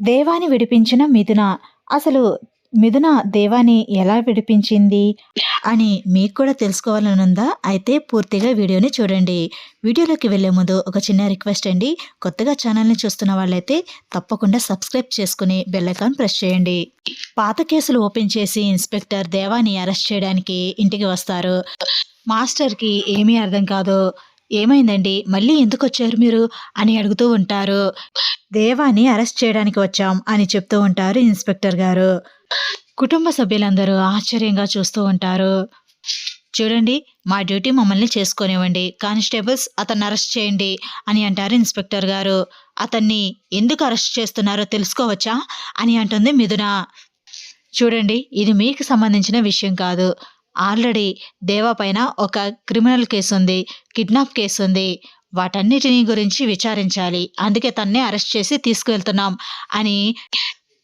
దేవాని విడిపించిన మిథున. అసలు మిథున దేవాని ఎలా విడిపించింది అని మీకు కూడా తెలుసుకోవాలనుందా? అయితే పూర్తిగా వీడియోని చూడండి. వీడియోలోకి వెళ్ళే ముందు ఒక చిన్న రిక్వెస్ట్ అండి. కొత్తగా ఛానల్ని చూస్తున్న వాళ్ళైతే తప్పకుండా సబ్స్క్రైబ్ చేసుకుని బెల్ ప్రెస్ చేయండి. పాత కేసులు ఓపెన్ చేసి ఇన్స్పెక్టర్ దేవాని అరెస్ట్ చేయడానికి ఇంటికి వస్తారు. మాస్టర్కి ఏమీ అర్థం కాదు. ఏమైందండి? మళ్ళీ ఎందుకు వచ్చారు మీరు? అని అడుగుతూ ఉంటారు. దేవాని అరెస్ట్ చేయడానికి వచ్చాం అని చెప్తూ ఉంటారు ఇన్స్పెక్టర్ గారు. కుటుంబ సభ్యులందరూ ఆశ్చర్యంగా చూస్తూ ఉంటారు. చూడండి మా డ్యూటీ మమ్మల్ని చేసుకోనివ్వండి కానిస్టేబుల్స్ అతన్ని అరెస్ట్ చేయండి అని అంటారు ఇన్స్పెక్టర్ గారు. అతన్ని ఎందుకు అరెస్ట్ చేస్తున్నారో తెలుసుకోవచ్చా? అని అంటుంది మిథున. చూడండి ఇది మీకు సంబంధించిన విషయం కాదు. ఆల్రెడీ దేవా పైన ఒక క్రిమినల్ కేసు ఉంది కిడ్నాప్ కేసు ఉంది వాటన్నిటిని గురించి విచారించాలి. అందుకే తన్నే అరెస్ట్ చేసి తీసుకువెళ్తున్నాం అని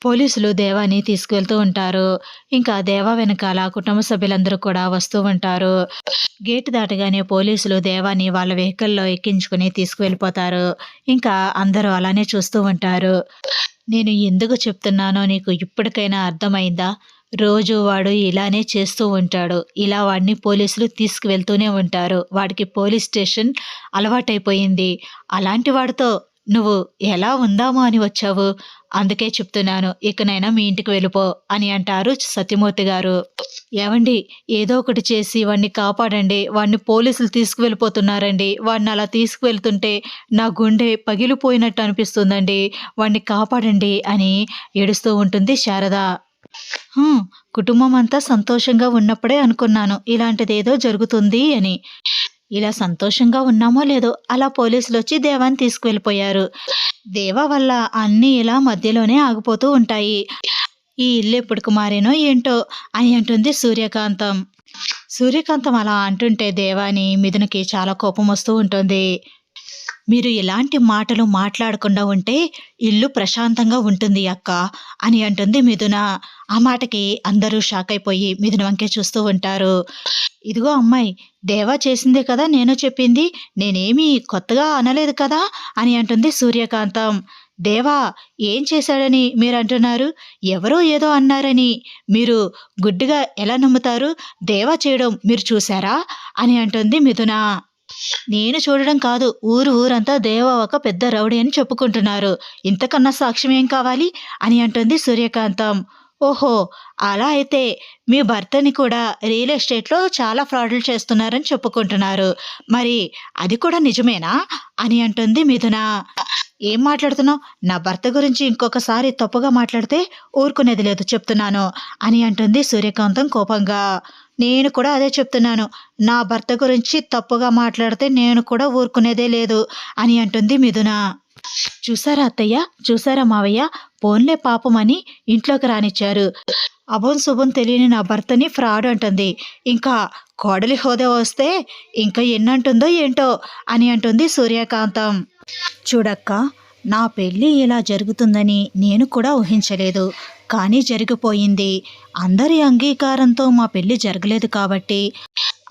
పోలీసులు దేవాని తీసుకువెళ్తూ ఉంటారు. ఇంకా దేవా వెనకాల కుటుంబ సభ్యులందరూ కూడా వస్తూ ఉంటారు. గేట్ దాటగానే పోలీసులు దేవాని వాళ్ళ వెహికల్లో ఎక్కించుకుని తీసుకువెళ్ళిపోతారు. ఇంకా అందరూ అలానే చూస్తూ ఉంటారు. నేను ఎందుకు చెప్తున్నానో నీకు ఇప్పటికైనా అర్థమైందా? రోజు వాడు ఇలానే చేస్తూ ఉంటాడు. ఇలా వాడిని పోలీసులు తీసుకువెళ్తూనే ఉంటారు. వాడికి పోలీస్ స్టేషన్ అలవాటైపోయింది. అలాంటి వాడితో నువ్వు ఎలా ఉందాము అని వచ్చావు? అందుకే చెప్తున్నాను. ఇకనైనా మీ ఇంటికి వెళ్ళిపో అని అంటారు సత్యమూర్తి గారు. ఏమండి ఏదో ఒకటి చేసి వాడిని కాపాడండి. వాడిని పోలీసులు తీసుకువెళ్ళిపోతున్నారండి. వాడిని అలా తీసుకువెళ్తుంటే నా గుండె పగిలిపోయినట్టు అనిపిస్తుందండి. వాడిని కాపాడండి అని ఏడుస్తూ ఉంటుంది శారద. కుటుంబం అంతా సంతోషంగా ఉన్నప్పుడే అనుకున్నాను ఇలాంటిదేదో జరుగుతుంది అని. ఇలా సంతోషంగా ఉన్నామో లేదో అలా పోలీసులు వచ్చి దేవాన్ని తీసుకువెళ్ళిపోయారు. దేవా వల్ల అన్నీ ఇలా మధ్యలోనే ఆగిపోతూ ఉంటాయి. ఈ ఇల్లు ఎప్పటికి మారేనో ఏంటో అని అంటుంది సూర్యకాంతం. సూర్యకాంతం అలా అంటుంటే దేవాని మిథునకి చాలా కోపం వస్తూ ఉంటుంది. మీరు ఇలాంటి మాటలు మాట్లాడకుండా ఉంటే ఇల్లు ప్రశాంతంగా ఉంటుంది అక్క అని అంటుంది మిథున. ఆ మాటకి అందరూ షాక్ అయిపోయి మిథున వంకే చూస్తూ ఉంటారు. ఇదిగో అమ్మాయి దేవా చేసిందే కదా నేను చెప్పింది నేనేమీ కొత్తగా అనలేదు కదా అని అంటుంది సూర్యకాంతం. దేవా ఏం చేశాడని మీరు అంటున్నారు? ఎవరో ఏదో అన్నారని. మీరు గుడ్డిగా ఎలా నమ్ముతారు? దేవా చేయడం మీరు చూసారా అని అంటుంది మిథున. నేను చూడడం కాదు ఊరు ఊరంతా దేవ ఒక పెద్ద రౌడీ అని చెప్పుకుంటున్నారు. ఇంతకన్నా సాక్ష్యం ఏం కావాలి? అని అంటుంది సూర్యకాంతం. ఓహో అలా అయితే మీ భర్తని కూడా రియల్ ఎస్టేట్లో చాలా ఫ్రాడ్లు చేస్తున్నారని చెప్పుకుంటున్నారు. మరి అది కూడా నిజమేనా? అని అంటుంది మిథున. ఏం మాట్లాడుతున్నావు? నా భర్త గురించి ఇంకొకసారి తప్పుగా మాట్లాడితే ఊరుకునేది లేదు చెప్తున్నాను అని అంటుంది సూర్యకాంతం కోపంగా. నేను కూడా అదే చెప్తున్నాను. నా భర్త గురించి తప్పుగా మాట్లాడితే నేను కూడా ఊరుకునేదే లేదు అని అంటుంది మిథున. చూసారా అత్తయ్య? చూసారా మావయ్య? పోన్లే పాపం అని ఇంట్లోకి రానిచ్చారు. అభం శుభం తెలియని నా భర్తని ఫ్రాడ్ అంటుంది. ఇంకా కోడలి హోదా వస్తే ఇంకా ఎన్నంటుందో ఏంటో అని అంటుంది సూర్యకాంతం. చూడక్క నా పెళ్ళి ఇలా జరుగుతుందని నేను కూడా ఊహించలేదు. కానీ జరిగిపోయింది. అందరి అంగీకారంతో మా పెళ్ళి జరగలేదు కాబట్టి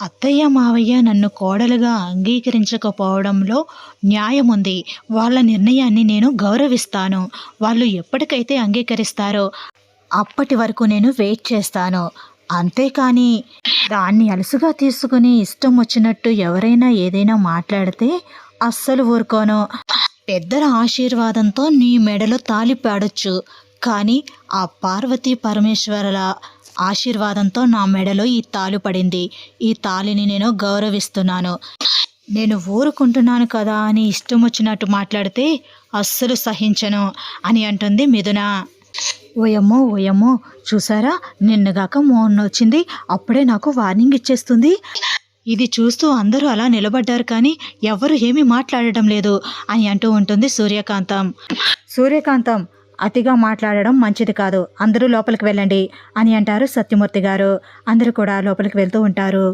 అత్తయ్య మావయ్య నన్ను కోడలుగా అంగీకరించకపోవడంలో న్యాయం ఉంది వాళ్ళ నిర్ణయాన్ని నేను గౌరవిస్తాను. వాళ్ళు ఎప్పటికైతే అంగీకరిస్తారో అప్పటి వరకు నేను వెయిట్ చేస్తాను. అంతేకాని దాన్ని అలసుగా తీసుకుని ఇష్టం వచ్చినట్టు ఎవరైనా ఏదైనా మాట్లాడితే అస్సలు ఊరుకోను. పెద్దల ఆశీర్వాదంతో నీ మెడలో తాలి పాడొచ్చు. కానీ ఆ పార్వతీ పరమేశ్వరుల ఆశీర్వాదంతో నా మెడలో ఈ తాలు పడింది. ఈ తాలిని నేను గౌరవిస్తున్నాను. నేను ఊరుకుంటున్నాను కదా అని ఇష్టం వచ్చినట్టు మాట్లాడితే అస్సలు సహించను అని అంటుంది మిథున. ఓయమ్మో ఓయమ్మో చూసారా నిన్నగాక మోహన్ వచ్చింది అప్పుడే నాకు వార్నింగ్ ఇచ్చేస్తుంది. ఇది చూస్తూ అందరూ అలా నిలబడ్డారు కానీ ఎవరు ఏమీ మాట్లాడటం లేదు అని అంటూ ఉంటుంది సూర్యకాంతం. సూర్యకాంతం అతిగా మాట్లాడడం మంచిది కాదు. అందరూ లోపలికి వెళ్ళండి అని అంటారు సత్యమూర్తి గారు. అందరూ కూడా లోపలికి వెళ్తూ ఉంటారు.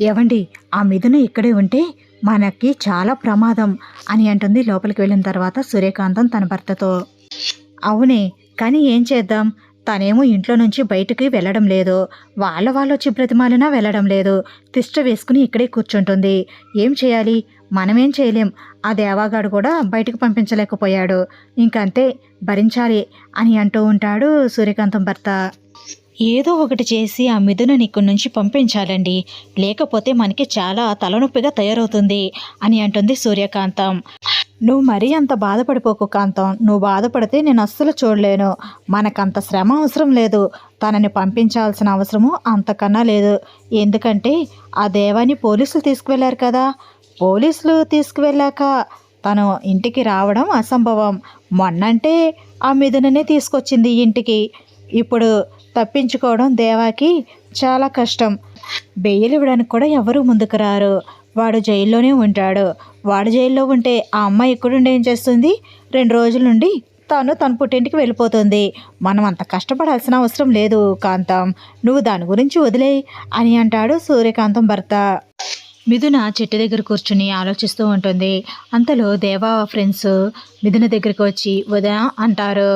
ఏవండి ఆ మిథున ఇక్కడే ఉంటే మనకి చాలా ప్రమాదం అని అంటుంది లోపలికి వెళ్ళిన తర్వాత సూర్యకాంతం తన భర్తతో. అవునే కానీ ఏం చేద్దాం? తనేమో ఇంట్లో నుంచి బయటికి వెళ్ళడం లేదు. వాళ్ళ వాళ్ళు వచ్చి బ్రతిమాలినా వెళ్ళడం లేదు. తిష్ట వేసుకుని ఇక్కడే కూర్చుంటుంది. ఏం చేయాలి? మనమేం చేయలేం. ఆ దేవాగాడు కూడా బయటకు పంపించలేకపోయాడు. ఇంకంతే భరించాలి అని అంటూ ఉంటాడు సూర్యకాంతం భర్త. ఏదో ఒకటి చేసి ఆ మిథునని ఇక్కడి నుంచి పంపించాలండి. లేకపోతే మనకి చాలా తలనొప్పిగా తయారవుతుంది అని అంటుంది సూర్యకాంతం. నువ్వు మరీ అంత బాధపడిపోకు కాంతం. నువ్వు బాధపడితే నేను అస్సలు చూడలేను. మనకంత శ్రమ అవసరం లేదు. తనని పంపించాల్సిన అవసరము అంతకన్నా లేదు. ఎందుకంటే ఆ దేవాన్ని పోలీసులు తీసుకువెళ్ళారు కదా. పోలీసులు తీసుకువెళ్ళాక తను ఇంటికి రావడం అసంభవం. మొన్నంటే ఆ మిథుననే తీసుకొచ్చింది ఇంటికి. ఇప్పుడు తప్పించుకోవడం దేవాకి చాలా కష్టం. బెయిల్ ఇవ్వడానికి కూడా ఎవరు ముందుకు రారు. వాడు జైల్లోనే ఉంటాడు. వాడు జైల్లో ఉంటే ఆ అమ్మాయి ఎక్కడుండి ఏం చేస్తుంది? రెండు రోజుల నుండి తను తన పుట్టింటికి వెళ్ళిపోతుంది. మనం అంత కష్టపడాల్సిన అవసరం లేదు కాంతం. నువ్వు దాని గురించి వదిలే అని అంటాడు సూర్యకాంతం భర్త. మిథున చెట్టు దగ్గర కూర్చుని ఆలోచిస్తూ ఉంటుంది. అంతలో దేవా ఫ్రెండ్స్ మిథున దగ్గరికి వచ్చి వదిన అంటారు.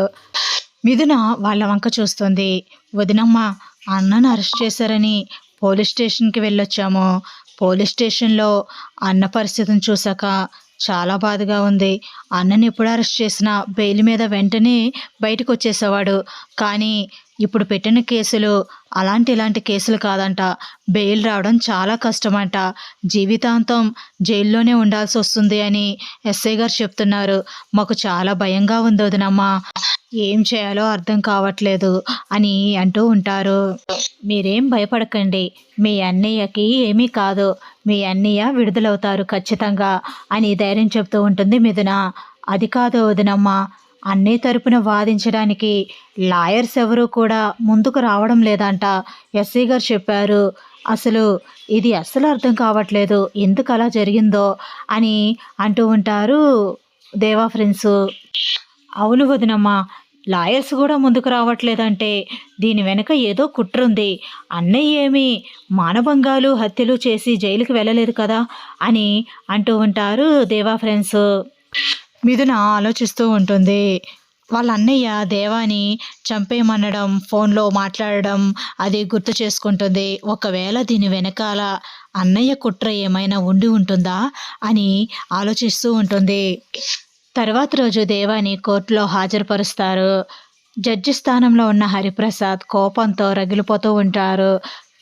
మిథున వాళ్ళ వంక చూస్తుంది. వదినమ్మ అన్నను అరెస్ట్ చేశారని పోలీస్ స్టేషన్కి వెళ్ళొచ్చాము. పోలీస్ స్టేషన్లో అన్న పరిస్థితిని చూశాక చాలా బాధగా ఉంది. అన్నని ఎప్పుడు అరెస్ట్ చేసినా బెయిల్ మీద వెంటనే బయటకు వచ్చేసేవాడు. కానీ ఇప్పుడు పెట్టిన కేసులు అలాంటి ఇలాంటి కేసులు కాదంట. బెయిల్ రావడం చాలా కష్టమంట. జీవితాంతం జైల్లోనే ఉండాల్సి వస్తుంది అని ఎస్ఐ గారు చెప్తున్నారు. మాకు చాలా భయంగా ఉంది వదినమ్మా. ఏం చేయాలో అర్థం కావట్లేదు అని అంటూ ఉంటారు. మీరేం భయపడకండి. మీ అన్నయ్యకి ఏమీ కాదు. మీ అన్నయ్య విడుదలవుతారు ఖచ్చితంగా అని ధైర్యం చెప్తూ ఉంటుంది మిథున. అది కాదు వదినమ్మ. అన్నయ్య తరపున వాదించడానికి లాయర్స్ ఎవరూ కూడా ముందుకు రావడం లేదంట. ఎస్సీ గారు చెప్పారు అసలు ఇది అస్సలు అర్థం కావట్లేదు. ఎందుకు అలా జరిగిందో అని అంటూ ఉంటారు దేవా ఫ్రెండ్స్. అవును వదినమ్మా లాయర్స్ కూడా ముందుకు రావట్లేదంటే దీని వెనుక ఏదో కుట్ర ఉంది. అన్నయ్య ఏమి మానభంగాలు హత్యలు చేసి జైలుకి వెళ్ళలేదు కదా అని అంటూ ఉంటారు దేవా ఫ్రెండ్స్. మిథున ఆలోచిస్తూ ఉంటుంది. వాళ్ళ అన్నయ్య దేవాని చంపేయమనడం ఫోన్లో మాట్లాడడం అది గుర్తు చేసుకుంటుంది. ఒకవేళ దీని వెనకాల అన్నయ్య కుట్ర ఏమైనా ఉండి ఉంటుందా అని ఆలోచిస్తూ ఉంటుంది. తర్వాత రోజు దేవాని కోర్టులో హాజరుపరుస్తారు. జడ్జి స్థానంలో ఉన్న హరిప్రసాద్ కోపంతో రగిలిపోతూ ఉంటారు.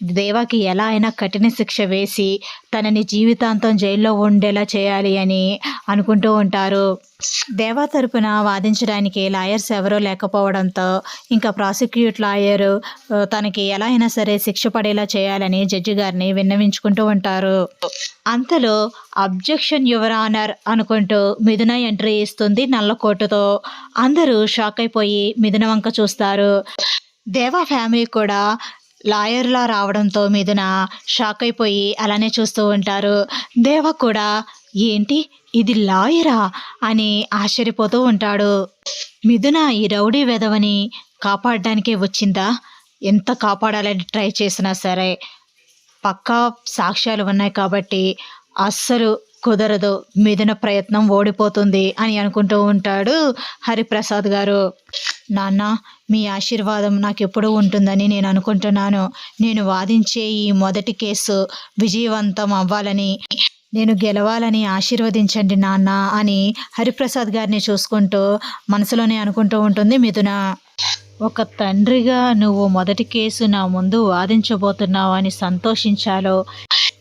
దేవాకి ఎలా అయినా కఠిన శిక్ష వేసి తనని జీవితాంతం జైల్లో ఉండేలా చేయాలి అని అనుకుంటూ ఉంటారు. దేవా తరపున వాదించడానికి లాయర్స్ ఎవరూ లేకపోవడంతో ఇంకా ప్రాసిక్యూట్ లాయరు తనకి ఎలా అయినా సరే శిక్ష పడేలా చేయాలని జడ్జి గారిని విన్నవించుకుంటూ ఉంటారు. అంతలో అబ్జెక్షన్ యువర్ ఆనర్ అనుకుంటూ మిథున ఎంట్రీ ఇస్తుంది నల్లకోటుతో. అందరూ షాక్ అయిపోయి మిథున వంక చూస్తారు. దేవా ఫ్యామిలీ కూడా లాయర్లా రావడంతో మిథున షాక్ అయిపోయి అలానే చూస్తూ ఉంటారు. దేవ కూడా ఏంటి? ఇది లాయరా? అని ఆశ్చర్యపోతూ ఉంటాడు. మిథున ఈ రౌడీ వెధవని కాపాడడానికే వచ్చిందా? ఎంత కాపాడాలని ట్రై చేసినా సరే. పక్కా సాక్ష్యాలు ఉన్నాయి కాబట్టి అస్సలు కుదరదు. మిథున ప్రయత్నం ఓడిపోతుంది అని అనుకుంటూ ఉంటాడు హరిప్రసాద్ గారు. నాన్న మీ ఆశీర్వాదం నాకు ఎప్పుడూ ఉంటుందని నేను అనుకుంటున్నాను. నేను వాదించే ఈ మొదటి కేసు విజయవంతం అవ్వాలని నేను గెలవాలని ఆశీర్వదించండి నాన్న అని హరిప్రసాద్ గారిని చూసుకుంటూ మనసులోనే అనుకుంటూ ఉంటుంది మిథున. ఒక తండ్రిగా నువ్వు మొదటి కేసు నా ముందు వాదించబోతున్నావు అని సంతోషించాలో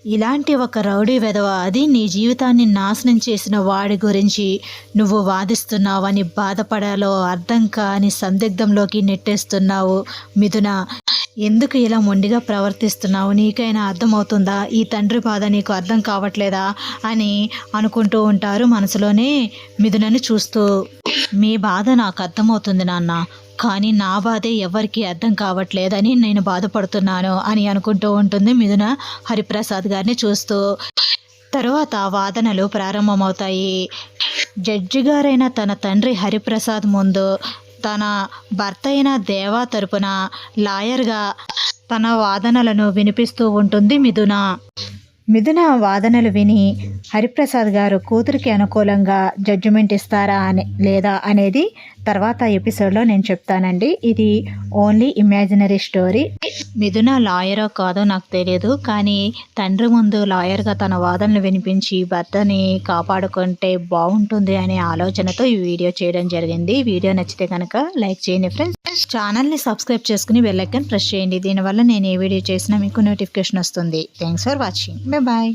ఇలాంటి ఒక రౌడీ వెధవ అది నీ జీవితాన్ని నాశనం చేసిన వాడి గురించి నువ్వు వాదిస్తున్నావని బాధపడాలో అర్థం కాని సందిగ్ధంలోకి నెట్టేస్తున్నావు మిథున. ఎందుకు ఇలా మొండిగా ప్రవర్తిస్తున్నావు? నీకైనా అర్థమవుతుందా? ఈ తండ్రి బాధ నీకు అర్థం కావట్లేదా? అని అనుకుంటూ ఉంటారు మనసులోనే మిథునని చూస్తూ. మీ బాధ నాకు అర్థమవుతుంది నాన్న. కానీ నా బాధే ఎవరికీ అర్థం కావట్లేదని నేను బాధపడుతున్నాను అని అనుకుంటూ ఉంటుంది మిథున హరిప్రసాద్ గారిని చూస్తూ. తరువాత వాదనలు ప్రారంభమవుతాయి. జడ్జి గారైన తన తండ్రి హరిప్రసాద్ ముందు తన భర్త అయిన దేవా తరపున లాయర్గా తన వాదనలను వినిపిస్తూ ఉంటుంది మిథున. మిథున వాదనలు విని హరిప్రసాద్ గారు కూతురికి అనుకూలంగా జడ్జిమెంట్ ఇస్తారా అని లేదా అనేది తర్వాత ఎపిసోడ్లో నేను చెప్తానండి. ఇది ఓన్లీ ఇమాజినరీ స్టోరీ. మిథున లాయరో కాదో నాకు తెలియదు కానీ తండ్రి ముందు లాయర్గా తన వాదనలు వినిపించి భర్తని కాపాడుకుంటే బాగుంటుంది అనే ఆలోచనతో ఈ వీడియో చేయడం జరిగింది. వీడియో నచ్చితే కనుక లైక్ చేయండి ఫ్రెండ్స్ ఛానల్ని సబ్స్క్రైబ్ చేసుకుని బెల్లైకన్ ప్రెస్ చేయండి. దీనివల్ల నేను ఏ వీడియో చేసినా మీకు నోటిఫికేషన్ వస్తుంది. Thanks for watching bye